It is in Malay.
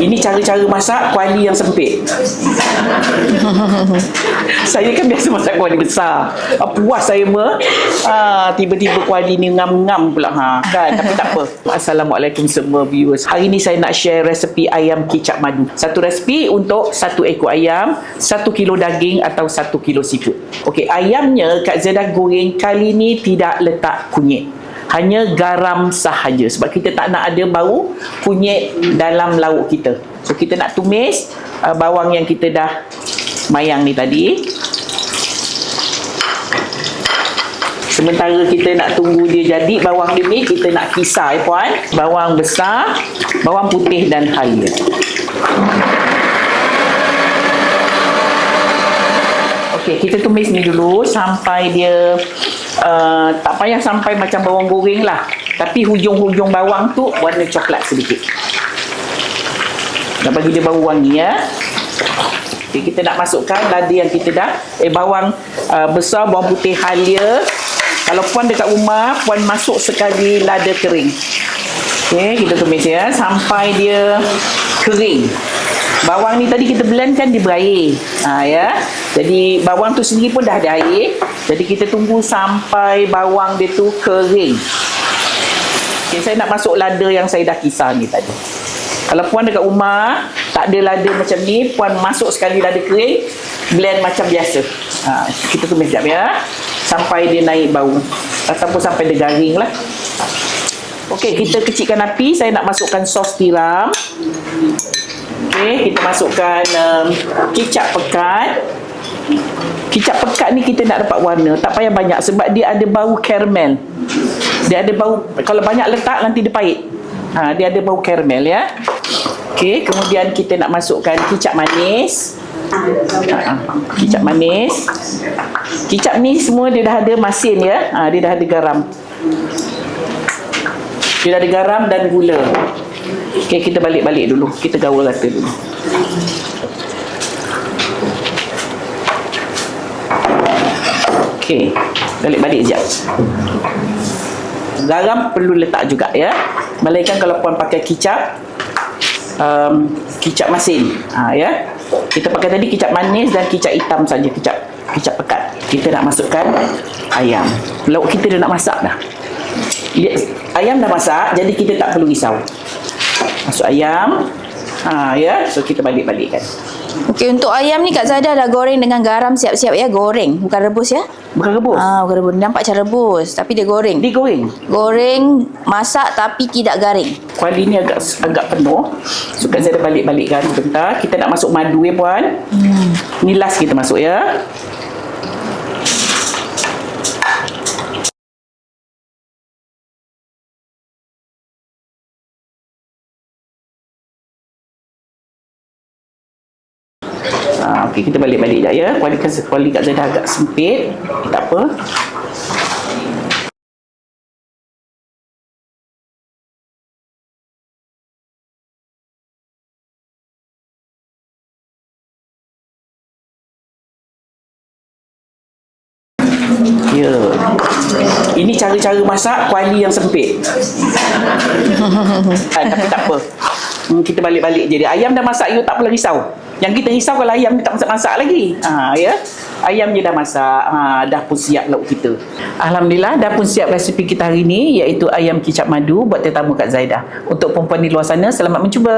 Ini cara-cara masak kuali yang sempit. saya kan biasa masak kuali besar. Ah, Puas saya mah. Ah, tiba-tiba kuali ni ngam-ngam pula. Ha, kan? Tapi tak apa. Assalamualaikum semua viewers. Hari ni saya nak share resepi ayam kicap madu. Satu resepi untuk satu ekor ayam, satu kilo daging atau satu kilo seafood. Okey, ayamnya Kak Zedah goreng kali ni tidak letak kunyit hanya garam sahaja. Sebab kita tak nak ada bau kunyit dalam lauk kita. So kita nak tumis uh, bawang yang kita dah mayang ni tadi. Sementara kita nak tunggu dia jadi bawang dia ni kita nak kisar ya puan. Bawang besar bawang putih dan halia Okey, kita tumis ni dulu sampai dia uh, tak payah sampai macam bawang goreng lah. Tapi hujung-hujung bawang tu warna coklat sedikit. Dah bagi dia bau wangi ya. Okey, kita nak masukkan lada yang kita dah eh bawang uh, besar, bawang putih halia. Kalau puan dekat rumah, puan masuk sekali lada kering. Okey, kita tumis ya sampai dia kering. Bawang ni tadi kita blend kan dia berair. Ha, ya. Jadi bawang tu sendiri pun dah ada air. Jadi kita tunggu sampai bawang dia tu kering. Okay, saya nak masuk lada yang saya dah kisar ni tadi. Kalau puan dekat rumah tak ada lada macam ni, puan masuk sekali lada kering, blend macam biasa. Ha, kita tumis sekejap ya. Sampai dia naik bau. Ataupun sampai dia garing lah. Okey, kita kecilkan api. Saya nak masukkan sos tiram. Okey, kita masukkan um, kicap pekat. Kicap pekat ni kita nak dapat warna. Tak payah banyak sebab dia ada bau karamel. Dia ada bau, kalau banyak letak nanti dia pahit. Ha, dia ada bau karamel ya. Okey, kemudian kita nak masukkan kicap manis. Ha, kicap manis. Kicap ni semua dia dah ada masin ya. Ha, dia dah ada garam. Dia dah ada garam dan gula. Okey, kita balik-balik dulu. Kita gaul rata dulu. Okey, balik-balik sekejap. Garam perlu letak juga ya. Melainkan kalau puan pakai kicap, um, kicap masin. Ha, ya. Kita pakai tadi kicap manis dan kicap hitam saja, kicap kicap pekat. Kita nak masukkan ayam. Lauk kita dah nak masak dah. Dia, ayam dah masak, jadi kita tak perlu risau. Masuk ayam. Ha, ya. So kita balik-balikkan. Okey, untuk ayam ni Kak Zada dah goreng dengan garam siap-siap ya. Goreng, bukan rebus ya. Bukan rebus. Ah, bukan rebus. Nampak macam rebus. Tapi dia goreng. Digoreng. Goreng, masak tapi tidak garing. Kuali ni agak agak penuh. So saya dah balik-balikkan sebentar. Kita nak masuk madu ya puan. Hmm. Ni last kita masuk ya. Ha, Okey, kita balik-balik sekejap ya. Kuali, kan, kuali kat saya dah agak sempit. Tak apa. Ya. Ini cara-cara masak kuali yang sempit. ha, tapi tak apa. Hmm, kita balik-balik je dia. Ayam dah masak, you tak perlu risau. Yang kita risau kalau ayam tak masak-masak lagi. Ha, ya. Ayam je dah masak. Ha, dah pun siap lauk kita. Alhamdulillah, dah pun siap resipi kita hari ni iaitu ayam kicap madu buat tetamu Kak Zaidah. Untuk perempuan di luar sana, selamat mencuba.